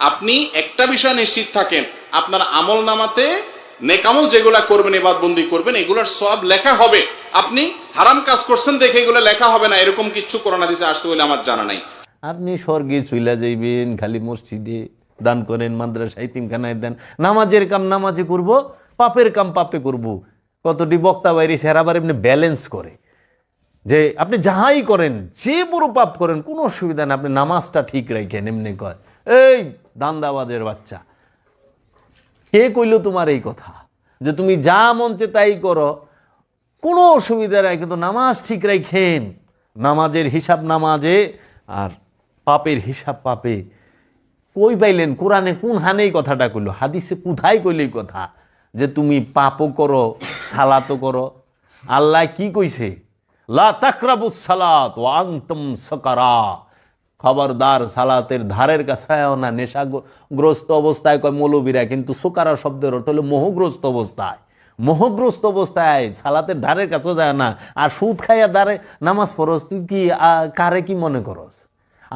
আপনি একটা বিষয় নিশ্চিত থাকেন, আপনার আমল নামাতে নেকামল যেগুলা করবেন এবার বন্দি করবেন, এগুলার সব লেখা হবে। আপনি হারাম কাজ করছেন দেখে এগুলো লেখা হবে না, এরকম কিছু করোনা দিছে আসছে বলে আমার জানা নাই। আপনি স্বর্গে চইলা যাইবেন, খালি মসজিদে দান করেন, মাদ্রাসায় তিনখানায় দেন, নামাজের কাম নামাজে করব, পাপের কাম পাপে করব। কতটি বক্তা বাইরে সেরা আবার এমনি ব্যালেন্স করে। যে আপনি যাহাই করেন, যে বড় পাপ করেন, কোনো অসুবিধা নেই, আপনি নামাজটা ঠিক রাখেন, এমনি কয়। এই দান্দাবাজের বাচ্চা। কে কইল তোমার এই কথা? যে তুমি যা মঞ্চে তাই করো। কোনো অসুবিধা নাই, কিন্তু নামাজ ঠিক রাখেন নামাজের হিসাব নামাজে আর পাপের হিসাব পাপে। কই পাইলেন? কোরআনে কোন হানে এই কথাটা কইল? হাদিসে কোথায় কইল এই কথা? যে তুমি পাপও করো, সালাতও করো। আল্লাহ কি কইছে? লা তাকরাবুস সালাত ওয়া আনতুম সাকারা। খবরদার সালাতের ধারের কাছেও না, নেশাগ্রস্ত অবস্থায় কয় মৌলবীরা, কিন্তু সুকারা শব্দের অর্থ হলো মোহগ্রস্ত অবস্থায়। মোহগ্রস্ত অবস্থায়, সালাতের ধারের কাছেও যায় না। আর সুদ খাইয়া দাঁড়ে নামাজ পড়স তুই কি কারে কি মনে করস?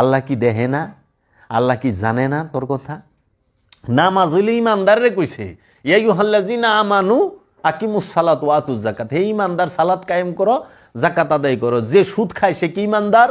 আল্লাহ কি দেহে না? আল্লাহ কি জানে না তোর কথা? নামাজ হইলে ইমানদারে কইছে ইয়াইহাল্লাজিনা আমানু আকিমুস সালাত ওয়াতুজ জাকাত হে ইমানদার, সালাত কায়েম করো জাকাত আদায় করো। যে সুদ খায় সে কি ইমানদার?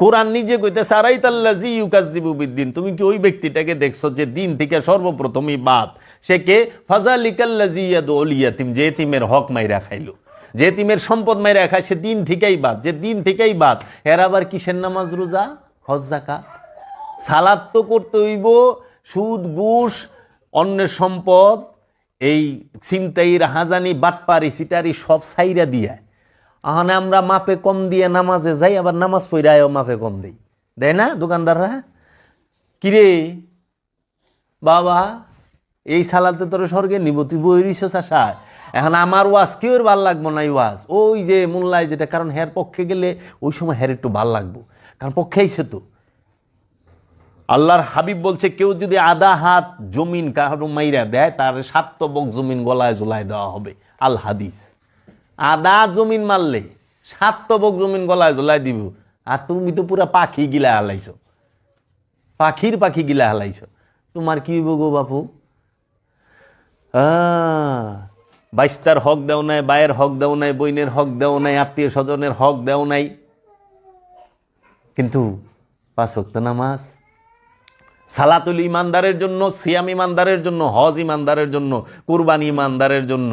কোরআন নিজে কইতে সারাই তাল্লাজি ইউকাজিবু তুমি কি ওই ব্যক্তিটাকে দেখছ যে দিন থেকে সর্বপ্রথমই বাদ? সে কে? ফাজালিকাল্লাজি ইয়াদুল ইয়াতিম যে তিমের হক মাইরা খাইলো। যে তিমের সম্পদ মাইরা খায়, সে দিন থেকেই বাদ। যে দিন থেকেই বাদ, এর আবার কিসের নামাজ রোজা? হজ সালাদ তো করতে হইব, সুদ, ঘুষ, অন্যের সম্পদ, এই ছিনতাই রাহাজানি বাটপারি সিটারি সব সাইরা দিয়া। আহানে আমরা মাপে কম দিয়ে নামাজে যাই, আবার নামাজ পড়ায়ও মাপে কম দেই। দেয় না দোকানদাররা? কিরে? বাবা, এই সালাতে তোর স্বর্গে নিব, তুই বই রিস এখন আমার ওয়াজ কেউ ভালো লাগবো না এই ওয়াজ? ওই যে মোল্লায় যেটা, কারণ হের পক্ষে গেলে ওই সময় হের একটু ভালো লাগবো। কারণ পক্ষে আইসে তো। আল্লাহর হাবিব বলছে, কেউ যদি আধা হাত জমিন কারও মাইরা দেয়, তার সাতবক জমিন গলায় ঝুলায় দেওয়া হবে। আল হাদিস। আধা জমিন মারলে সাতবক জমিন গলায় ঝুলায় দিব। আর তুমি তো পুরা পাখি গিলা হালাইছো। পাখির পাখি গিলা হালাইছো। তোমার কি হইব গো বাপু? বাইস্তার হক দেও নাই বায়ের হক দেও নাই, বইনের হক দেও নাই, আত্মীয় স্বজনের হক দেও নাই। কিন্তু পাঁচ ওয়াক্ত নামাজ, সালাতুল ইমানদারের জন্য, সিয়াম ইমানদারের জন্য, হজ ইমানদারের জন্য, কুরবানি ইমানদারের জন্য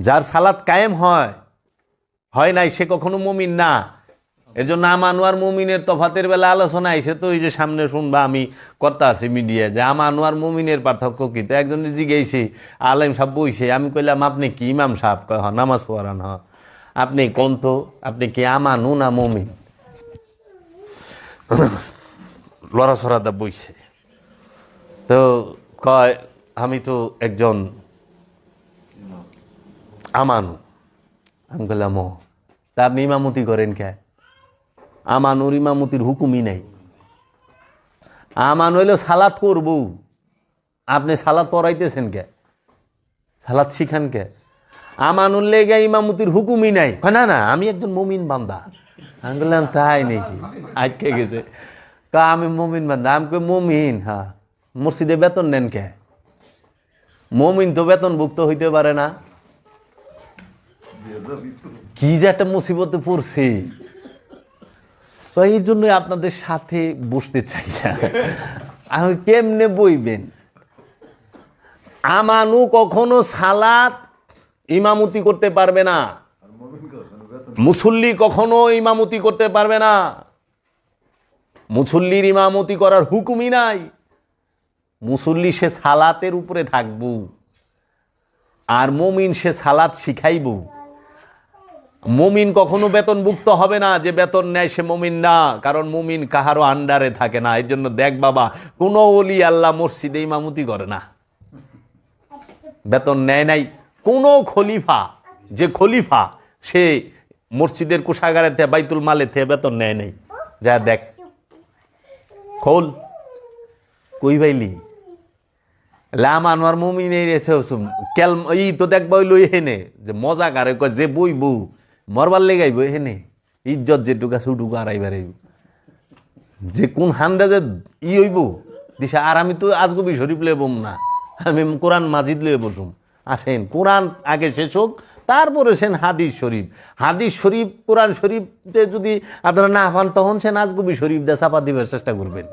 যার কায়েম হয় হয় নাই সে কখনো মমিন না। এর জন্য আমানু আর মুমিনের তফাতের বেলা আলোচনা আইসে তো ওই যে সামনে শুনবা আমি কর্তা আছি মিডিয়ায় যে আমানু আর মুমিনের পার্থক্য কি? তো একজন জিজ্ঞেসি আলেম সাহেব বইছে আমি কইলাম আপনি কি ইমাম সাহেব? কয় "হ, নামাজ পড়ান হ আপনি কোন তো? আপনি কি আমানু না মুমিন? লড়াছড়া দা বইছে। তো কয় আমি তো একজন আমানু। আমি বললাম ও তা আপনি ইমামতি করেন কে? আমানুর ইমামতির হুকুমই নাই। আমান হইল সালাত করব। আপনি সালাদ পড়াইতেছেন কে? সালাদ শিখান কে? আমানুল লেগে ইমামতির হুকুমই নাই। না না, আমি একজন মমিন বান্দা। আমি বললাম তাই নাকি? আজকে গেছে। কা আমি মমিন বান্দা। আমি কই, মমিন হ্যাঁ। মসজিদে বেতন নেন কে? মমিন তো বেতনভুক্ত হইতে পারে না। কি যে একটা মুসিবতে পড়ছে। তো এই জন্য আপনাদের সাথে বসতে চাই না। আমি কেমনে বইবেন? আমানু কখনো সালাত ইমামতি করতে পারবে না। মুসল্লি কখনো ইমামতি করতে পারবে না। মুসল্লির ইমামতি করার হুকুমই নাই। মুসল্লি সে সালাতের উপরে থাকব। আর মমিন সে সালাত শিখাইব। মমিন কখনো বেতনভুক্ত হবে না, যে বেতন নেয় সে মমিন না, কারণ মমিন কাহারও আন্ডারে থাকে না। এর জন্য দেখ বাবা, কোনো অলি আল্লাহ মসজিদে ইমামতি করে না। বেতন নেয় নাই। কোনো খলিফা, যে খলিফা, সে মসজিদের কোষাগারে থেকে বাইতুল মালে থেকে বেতন নেয় নাই। যা দেখ। খোল। কই বাইলি লাম আনোয়ার মুমিন এই রেছে কেল ই তো দেখবা লই হেনে, যে মজা কারে কয়, যে বই বউ মরবার লেগাইব হেনে ইজ্জত যেটুকা সুটুকু আড়াইবার আইব। যে কোন হান্দা যে ই হইব দিশা আর আমি তো আজগবি শরীফ লয়ে বম না, আমি কোরআন মাজিদ লয়ে বসুম। আসেন, কোরআন আগে শেষ হোক, তারপরে সেন হাদিস শরীফ। হাদিস শরীফ, কোরআন শরীফতে যদি আপনারা না পান তখন সেন নাজগুবি শরীফ দিয়ে চাপা দিবার চেষ্টা করবেন।